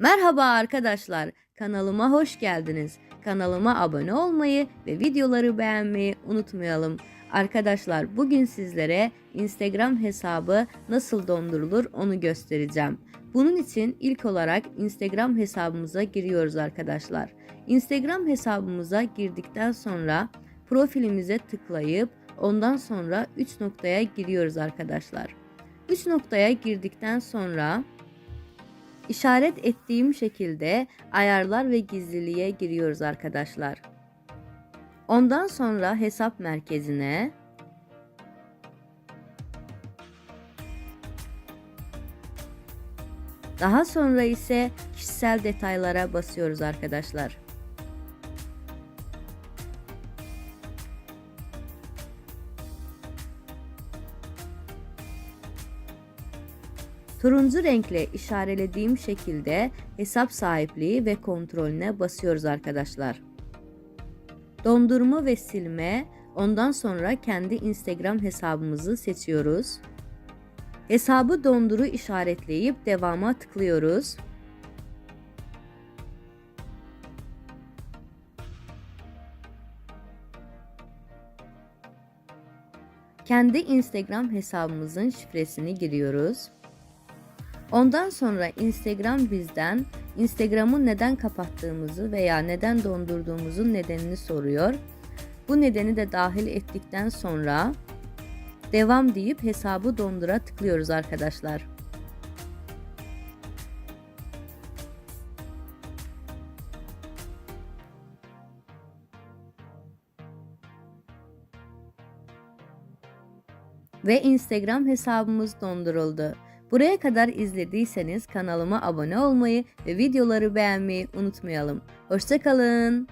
Merhaba arkadaşlar, kanalıma hoş geldiniz. Kanalıma abone olmayı ve videoları beğenmeyi unutmayalım. Arkadaşlar bugün sizlere Instagram hesabı nasıl dondurulur onu göstereceğim. Bunun için ilk olarak Instagram hesabımıza giriyoruz arkadaşlar. Instagram hesabımıza girdikten sonra profilimize tıklayıp ondan sonra 3 noktaya giriyoruz arkadaşlar. 3 noktaya girdikten sonra İşaret ettiğim şekilde ayarlar ve gizliliğe giriyoruz arkadaşlar. Ondan sonra hesap merkezine Daha sonra ise kişisel detaylara basıyoruz arkadaşlar. Turuncu renkle işaretlediğim şekilde hesap sahipliği ve kontrolüne basıyoruz arkadaşlar. Dondurma ve silme, ondan sonra kendi Instagram hesabımızı seçiyoruz. Hesabı donduru işaretleyip devama tıklıyoruz. Kendi Instagram hesabımızın şifresini giriyoruz. Ondan sonra Instagram bizden Instagram'ı neden kapattığımızı veya neden dondurduğumuzun nedenini soruyor. Bu nedeni de dahil ettikten sonra devam deyip hesabı dondura tıklıyoruz arkadaşlar. Ve Instagram hesabımız donduruldu. Buraya kadar izlediyseniz kanalıma abone olmayı ve videoları beğenmeyi unutmayalım. Hoşçakalın.